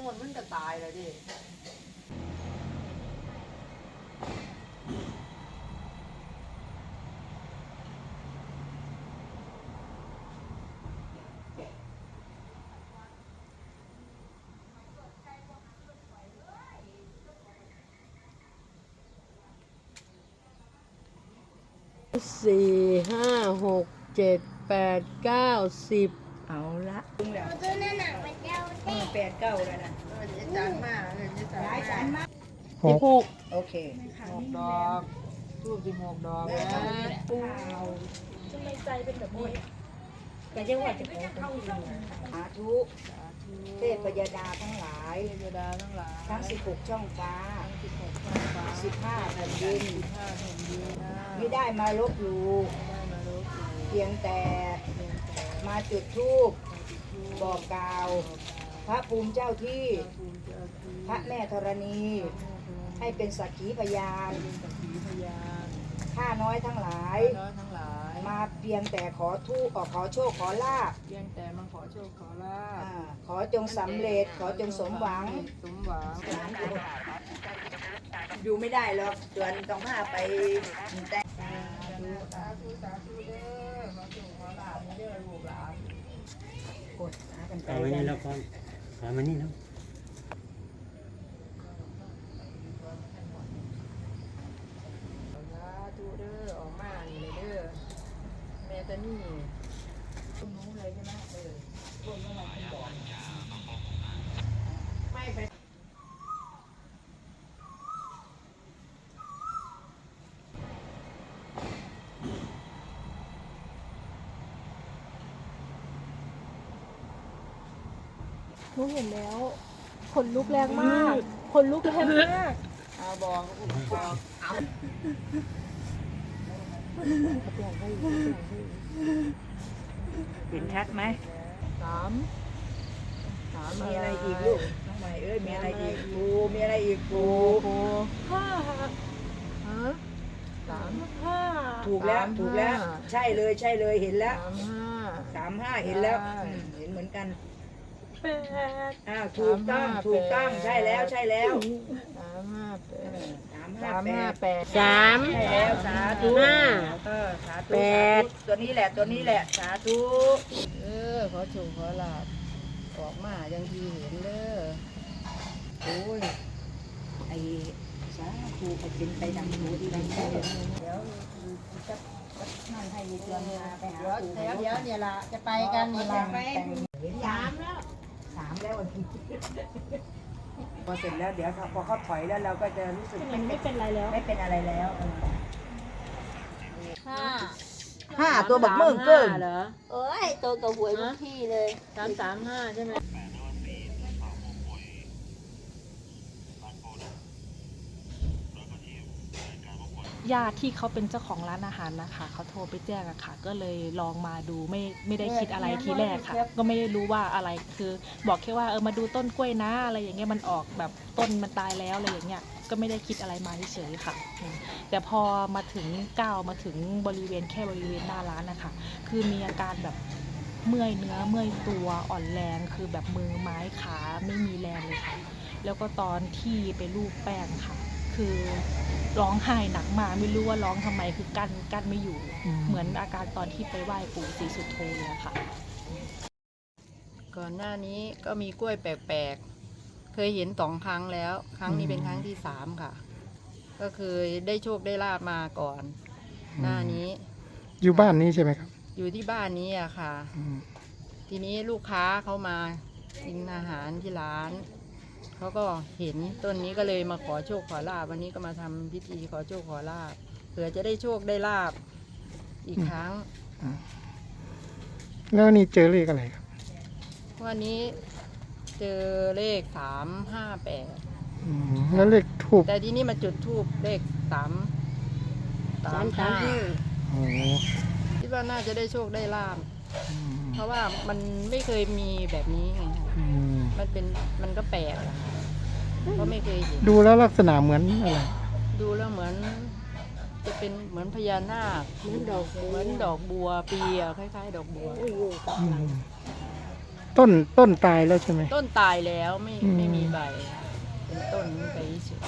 ต้นมันก็ตายแล้วดิสี่ห้าหกเจ็ดแปดเก้าสิบ เอาละถึงแล้วตัวนั้นหนังมันเจ้าเออแปดเก้าแล้วนะเออจะจานมากเลยจะจานย้ายฉันมากมาหกโอเคหกดอกทูบสิบหกดอกนะปูทำไมใจเป็นแบบนี้ก็ยังว่าจะขอสาธุเทพยดาทั้งหลายเทวดาทั้งหลายทั้ง16ช่องฟ้าทั้งสิบหกช่องฟ้า15แผ่นดินสิบห้าแผ่นดินนะไม่ได้มาลบหลู่ได้มาลบหลู่เพียงแต่เพียงแต่ มาจุดธูปบอกกล่าว พระภูมิเจ้าที่ภูมิเจ้าที่ พระแม่ธรณี ให้เป็นสักขีพยานเป็นสักขีพยานข้าน้อยทั้งหลายน้อยทั้งหลาย มาเพียงแต่ขอทูปขอโชคขอลาบเพียงแต่มาขอโชคขอลาบอ่าขอจงสำเร็จขอจงสมหวังสมหวังอยู่ไม่ได้หรอกจวนต้องพาไปแต่ กดหากันไปเอาไว้นี่แล้วก่อนอามานี่แล้วสาธุเด้อออกมานี่เลยเด้อแม่ตานี่คุณรู้เลยใช่ไหมเออคนเมื่อวานที่บอกไม่ไป หนูเห็นแล้วขนลุกแรงมากขนลุกแรงมากเอาบอกก็คุณบอกเห็นชัดไหมสามสามมีอะไรอีกลูกน้องใหม่เอ้ยมีอะไรอีกปูมีอะไรอีกปูโอ้ห้าฮะสามห้าถูกแล้วสามถูกแล้วห้าใช่เลยใช่เลยเห็นแล้วสามห้าสามห้าเห็นแล้วใช่อืมเห็นเหมือนกัน แปดอ้าวถูกต้องสามห้าถูกต้องแปดใช่แล้วใช่แล้วสามห้าแปเอดอสามสาห้ามแปห้าดแปดสามใช่แล้วสาธุห้า เออสาธุแปด สาธุตัวนี้แหละตัวนี้แหละสาธุเออขอโชคขอลาบออกมายังทีเห็นเด้อโอ้ยไอ้สาธุไปเป็นไปดังหูดีดังใจเดี๋ยวจะนั่นให้ยีเตือนมาไปหาเดี๋ยวปู่เดี๋ยวเดี๋ยวเนี่ยละจะไปกันนี่ละสามแล้วสาม แล้ววันนี้พอเสร็จแล้วเดี๋ยวพอเขาถอยแล้วเราก็จะรู้สึกมันไม่เป็นไรแล้ว ไม่เป็นอะไรแล้วเออห้าห้าตัวบักเมืองเกินเหรอเอ้ยตัวกับหวยทุกที่เลยสามสามห้าใช่ไหม ญาติที่เขาเป็นเจ้าของร้านอาหารนะคะเขาโทรไปแจ้งอะค่ะ ก็เลยลองมาดูไม่ไม่ได้คิดอะไรทีแรกค่ะ ก็ไม่ได้รู้ว่าอะไรคือ บอกแค่ว่าเออมาดูต้นกล้วยนะอะไรอย่างเงี้ยมันออกแบบต้นมันตายแล้วอะไรอย่างเงี้ยก็ไม่ได้คิดอะไรมาเฉยๆค่ะอืมแต่พอมาถึงก้าวมาถึงบริเวณแค่บริเวณหน้าร้านนะคะคือมีอาการแบบเมื่อยเนื้อเมื่อยตัวอ่อนแรงคือแบบมือไม้ขาไม่มีแรงเลยค่ะ แล้วก็ตอนที่ไปรูปแป้งค่ะ คือร้องไห้หนักมากไม่รู้ว่าร้องทำไมคือกั้นกั้นไม่อยู่ เหมือนอาการตอนที่ไปไหว้ปู่ศรีสุโธเลยอะค่ะ ก่อนหน้านี้ก็มีกล้วยแปลกๆ เคยเห็นสองครั้งแล้ว ครั้งนี้เป็นครั้งที่สามค่ะ ก็คือได้โชคได้ลาบมาก่อน หน้านี้ อยู่บ้านนี้ใช่ไหมครับ อยู่ที่บ้านนี้อะค่ะอืมทีนี้ลูกค้าเขามากินอาหารที่ร้าน เขาก็เห็นต้นนี้ก็เลยมาขอโชคขอลาบวันนี้ก็มาทำพิธีขอโชคขอลาบเผื่อจะได้โชคได้ลาบอีกครั้ง แล้วนี่เจอเลขอะไรครับ วันนี้เจอเลขสามห้าแปดอืมแล้วเลขถูกแต่ทีนี้มาจุดทูบเลขสามสามสามห้าห้าโอ้คิดว่าน่าจะได้โชคได้ลาบอืม เพราะว่ามันไม่เคยมีแบบนี้ไงคะอืมมันเป็นมันก็แปลกอะค่ะเพราะไม่เคยเห็นดูแล้วลักษณะเหมือนอะไร ดูแล้วเหมือน จะเป็นเหมือนพญานาคเหมือนดอกบัว เหมือนดอกบัวปีอะคล้าย ๆ ดอกบัวอืมต้นต้นตายแล้วใช่ไหม ต้นตายแล้วไม่อืม ไม่มีใบค่ะเป็นต้นนี้ไปเฉย